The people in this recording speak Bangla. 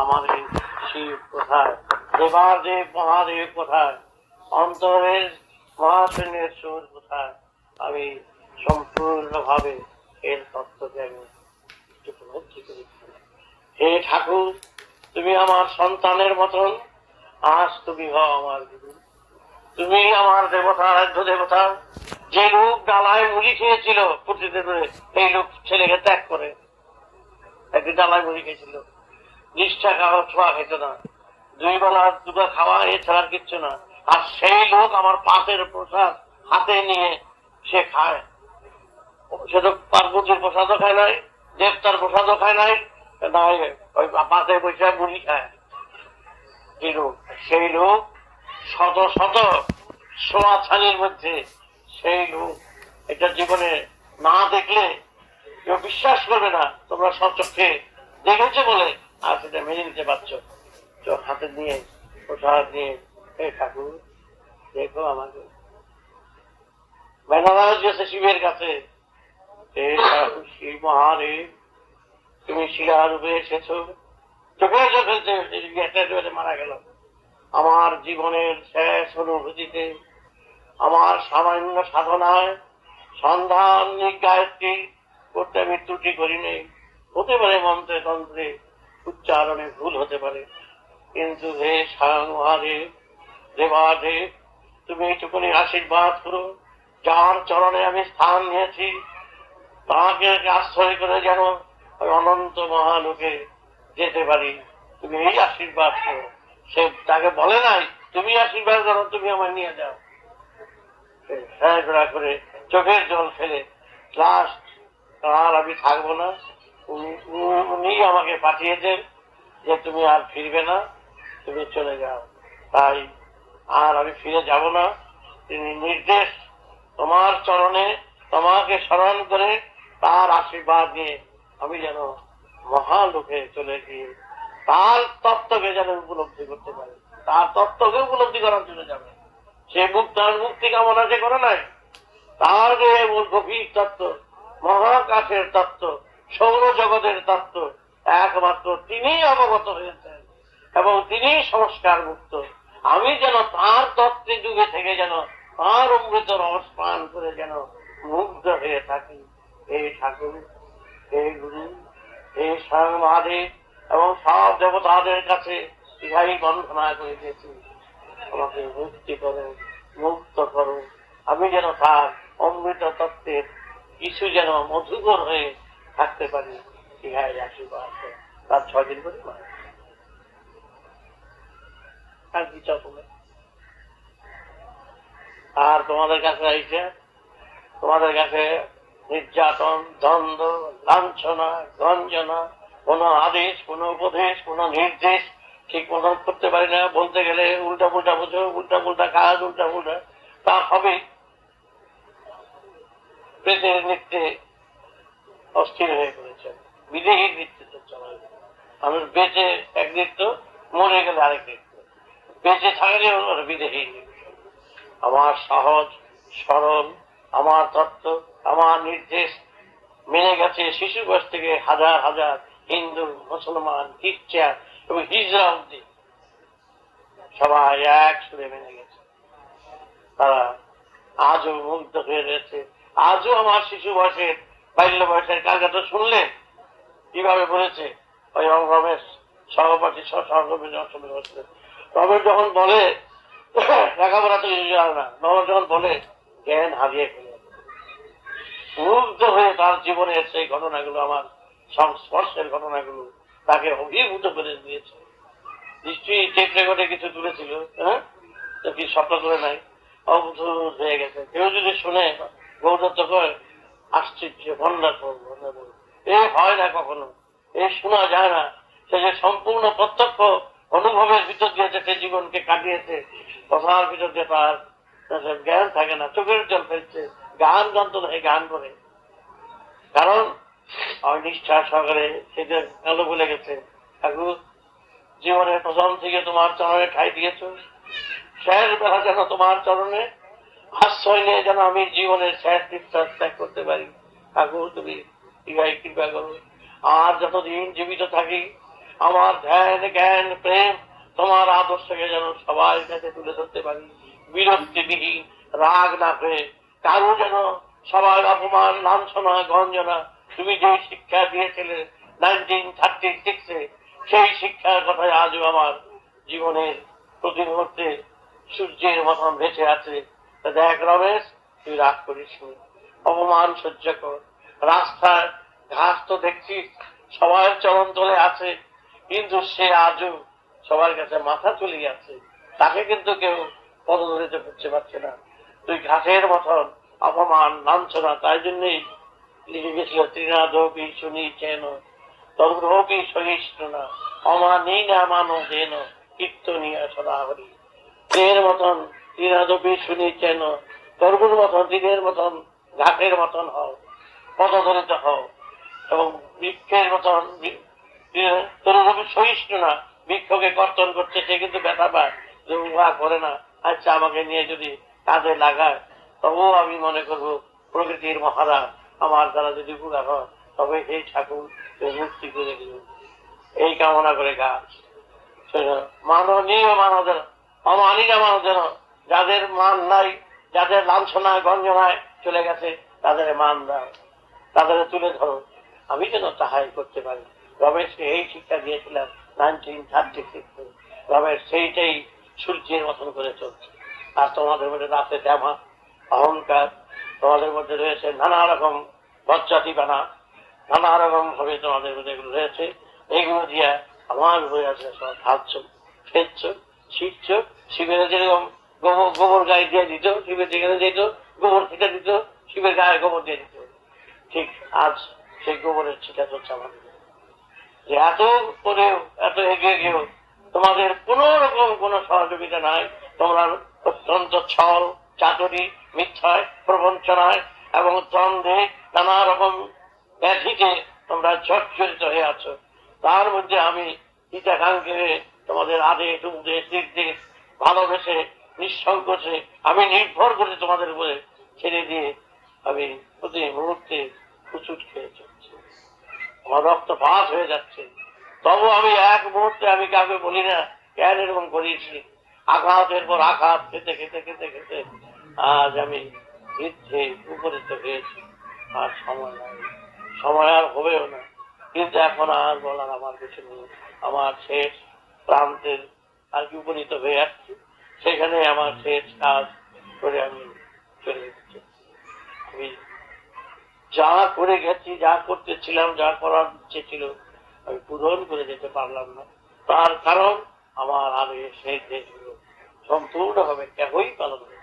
আমাদের শিব কোথায়? দেবাদেব মহাদেব কোথায়? অন্তরের মহাশূন্যের সুর কোথায়? আমি সম্পূর্ণভাবে এর তত্ত্বকে আমি উপলব্ধি করেছি হে ঠাকুর, তুমি আমার সন্তানের মতন। আজ তুমি হও আমার গুরু। তুমি আমার দেবতা রাজ্য দেবতা। যে রূপ ডালায় মুড়ি খেয়েছিল প্রতিদিন এই লোক ছেলেকে ত্যাগ করে। একদিন ডালায় মুড়ি খেয়েছিল। নিষ্ঠা খাওয়া ছোঁয়া খেত না। দুই বেলা দুটো খাওয়া এছাড়া কিচ্ছু না। আর সেই লোক আমার পাশের প্রসাদ হাতে নিয়ে সে খায়। সে তো পার্বতীর প্রসাদও খায় নাই, দেবতার প্রসাদও খায় নাই নাই, ওই পাশে বসে মুড়ি খায়। সেই লোক শত শত সোয়া ছানির মধ্যে সেই লোক এটা জীবনে না দেখলে কেউ বিশ্বাস করবে না। তোমরা সচক্ষে দেখেছে বলে আর সেটা মেনে নিতে পারছ। চোখ হাতে নিয়ে প্রসাদ নিয়ে হে ঠাকুর, দেখো আমাকে। বেনারস গেছে শিবের কাছে। হে শিব মহারে তুমি শিলারূপে এসেছ। চোখে চোখে মারা গেল। আমার জীবনের শেষ অনুভূতিতে, আমার সামান্য সাধনায় সন্ধান গায়ত্রী করতে আমি ত্রুটি করি নেই হতে পারে মন্ত্রে তন্ত্রে উচ্চারণে ভুল হতে পারে। কিন্তু হে স্বয়ং দেবাদেব তুমি এইটুকুনি আশীর্বাদ করো, যার চরণে আমি স্থান নিয়েছি। তাকে আশ্রয় করে যেন অনন্ত মহালোকে যেতে পারি। তুমি এই আশীর্বাদ করো। সে তাকে বলে নাই, তুমি আশীর্বাদ করো, তুমি আমার নিয়ে যাও। করে চোখের জল ফেলে লাস্ট আর আমি থাকব না। উনি- আমাকে পাঠিয়েছেন যে তুমি আর ফিরবে না, তুমি চলে যাও। তাই আর আমি ফিরে যাব না। তিনি নির্দেশ তোমার চরণে তোমাকে স্মরণ করে তার আশীর্বাদ নিয়ে আমি যেন মহালোকে চলে গিয়ে তার তত্ত্বকে যেন উপলব্ধি করতে পারে। তার তত্ত্বকে উপলব্ধি করার জন্য যাবে। সে মুক্ত আর মুক্তি কামনা যে করে নাই, তার যে মূল গভীর তত্ত্ব, মহাকাশের তত্ত্ব সৌর জগতের তত্ত্ব একমাত্র তিনি অবগত হয়েছেন এবং তিনি সংস্কার মুক্ত আমি যেন তার তত্ত্বে যুগে থেকে যেন তার অমৃত রস করে যেন মুগ্ধ হয়ে থাকি। এই ঠাকুর এই গুরু এই স্বয়ং মহাদেব এবং সব দেবতাদের কাছে ইহাই বন্ধনা করে দিয়েছি আমাকে মুক্তি করো, মুক্ত করো। আমি যেন তার অমৃত তত্ত্বের কিছু যেন মধুকর হয়ে থাকতে পারি, ইহাই আশীর্বাদ। তার ছয় দিন করে মারা আর কি আর তোমাদের কাছে আইছে, তোমাদের কাছে নির্যাতন, দ্বন্দ্ব, লাঞ্ছনা, গঞ্জনা, কোন আদেশ, কোন উপদেশ, কোন নির্দেশ ঠিক মতন করতে পারি না। বলতে গেলে উল্টা পুল্টা বোঝো, উল্টা পুল্টা কাজ, উল্টা পুল্টা তা হবে। প্রেতের নৃত্যে অস্থির হয়ে পড়েছে বিদেহী নৃত্যে চলা মানুষ বেঁচে এক নৃত্য, মরে গেলে আরেক নৃত্য। বেঁচে থাকলে ওর বিদেহী আমার সহজ, সরল, আমার তত্ত্ব, আমার নির্দেশ মেনে গেছে শিশু বয়স থেকে হাজার হাজার হিন্দু, মুসলমান, খ্রিস্টান এবং হিজরা অব্দি সবাই এক সুরে মেনে গেছে। তারা আজও মুগ্ধ হয়ে রয়েছে। আজও আমার শিশু বয়সের বাল্য বয়সের কালকাটা শুনলে কীভাবে বলেছে? ওই রমেশ সহপাঠী সহকর্মী অংশগ্রহণ রমেশ যখন বলে, লেখাপড়া তো কিছু জানে না। রমেশ যখন বলে, জ্ঞান হারিয়ে ফেলে। মুগ্ধ হয়ে তার জীবনের সেই ঘটনাগুলো আমার সংস্পর্শের ঘটনাগুলো তাকে অভিভূত করে দিয়েছে। নিশ্চয়ই টেপ রেকর্ডে কিছু তুলেছিল হ্যাঁ? কি স্বপ্ন করে নাই? অবধূত হয়ে গেছে। কেউ যদি শুনে গৌরত্ব করে আশ্চর্য ভন্ডার ভন্ডার এ হয় না কখনো? এ শোনা যায় না। সে যে সম্পূর্ণ প্রত্যক্ষ অনুভবের ভিতর দিয়েছে, সে জীবনকে কাটিয়েছে। কথার ভিতর দিয়ে তার জ্ঞান থাকে না, চোখের জল ফেলছে, গান এই গান করে। কারণ অনিষ্ঠা সহকারে সেটা কালো বলে গেছে। ঠাকুর, জীবনের প্রথম থেকে তোমার চরণে ঠাই দিয়েছ। শেষ বেলা যেন তোমার চরণে আশ্রয় নিয়ে যেন আমি জীবনের শেষ নিঃশ্বাস ত্যাগ করতে পারি। ঠাকুর, তুমি ইহাই কৃপা করো। আর যতদিন জীবিত থাকি, আমার ধ্যান, জ্ঞান, প্রেম, তোমার আদর্শকে যেন সবার কাছে তুলে ধরতে পারি। বিরক্তিবিহীন, রাগ না হয়ে কারও যেন সবার অপমান, লাঞ্ছনা, গঞ্জনা, তুমি যে শিক্ষা দিয়েছিলে নাইনটিন থার্টি সিক্সে সেই শিক্ষার কথাই আজও আমার জীবনের প্রতি মুহূর্তে সূর্যের মতন বেঁচে আছে দেখ রমেশ, তুই রাগ করিস অপমান সহ্য কর। রাস্তার ঘাস তো দেখছিস সবার চরণ তলে আছে, কিন্তু সে আজও সবার কাছে মাথা তুলে আছে। তাকে কিন্তু কেউ পদধরিত করতে পারছে না। তুই ঘাসের মতন অপমান, লাঞ্ছনা, তাই জন্যই লিখে গেছিল তৃণাদপি শুনি চেন। তদ্রপি সহিষ্ণু না, অমানি না মানো দেন কীর্তনিয়া সদা হরি তীরের মতন তৃণাদপি শুনি চেন তর্গুর মতন, দিনের মতন ঘাটের মতন হও পদধরিত হও। এবং বৃক্ষের মতন তরুণী সহিষ্ণু না বৃক্ষকে কর্তন করছে সে কিন্তু ব্যথা পায় যে উহা করে না। আচ্ছা আমাকে নিয়ে যদি কাজে লাগায়, তবুও আমি মনে করব, প্রকৃতির মহারাজ আমার দ্বারা যদি উপকার হয়, তবে এই ঠাকুর মুক্তি করে এই কামনা করে গাছ মাননীয় মানবের, অমানিকা মানবের যাদের মান নাই, যাদের লাঞ্ছনায়, গঞ্জনায় চলে গেছে, তাদের মান দাও, তাদের তুলে ধরো। আমি যেন তাহাই করতে পারি। রমেশকে এই শিক্ষা দিয়েছিলাম নাইনটিন থার্টি সিক্স রমেশ সেইটাই সূর্যের মতন করে চলছে। আর তোমাদের মধ্যে রাতে দেমা অহংকার। তোমাদের মধ্যে রয়েছে নানা রকম বজ্জাতি বানা নানা রকম ভাবে তোমাদের মধ্যে এগুলো রয়েছে। এগুলো দিয়ে আমার হয়ে আছে সব খাচ্ছ ফেলছ ছিটছ, শিবের যেরকম গোবর গোবর গায়ে দিয়ে দিত, শিবের যেখানে যেত, গোবর ছিটা দিত, শিবের গায়ে গোবর দিয়ে দিত। ঠিক আজ সেই গোবরের ছিটা চলছে আমাদের। যে এত করেও এত এগিয়ে গিয়েও তোমাদের কোন রকম কোন সহযোগিতা নাই। তোমরা অত্যন্ত ছল চাতুরি মিথ্যায়, প্রবঞ্চনায় এবং দ্বন্দ্বে নানা রকম ব্যাধিতে তোমরা জর্জরিত হয়ে আছো। তার মধ্যে আমি হিতাকাঙ্ক্ষে তোমাদের আদেশ, উপদেশ, নির্দেশ ভালোবেসে নিঃসংকোচে আমি নির্ভর করে তোমাদের উপরে ছেড়ে দিয়ে আমি প্রতি মুহূর্তে প্রচুর খেয়ে চলছি। আমার রক্ত রক্তপাত হয়ে যাচ্ছে। তবু আমি এক মুহূর্তে আমি কাউকে বলি না, কেন এরকম করিয়েছি? আঘাতের পর আঘাত, খেতে খেতে খেতে খেতে আজ আমি বৃদ্ধে উপনীত হয়েছি। আর সময় নাই। সময় আর হবেও না। কিন্তু এখন আর বলার আমার কিছু নেই। আমার শেষ প্রান্তের আর কি উপনীত হয়ে যাচ্ছি সেখানে আমার শেষ কাজ করে আমি চলে আমি যা করে গেছি, যা করতেছিলাম, যা করার ইচ্ছে ছিল, আমি পূরণ করে যেতে পারলাম না। তার কারণ আমার আর সেই দেশগুলো সম্পূর্ণভাবে কেহই পালন করে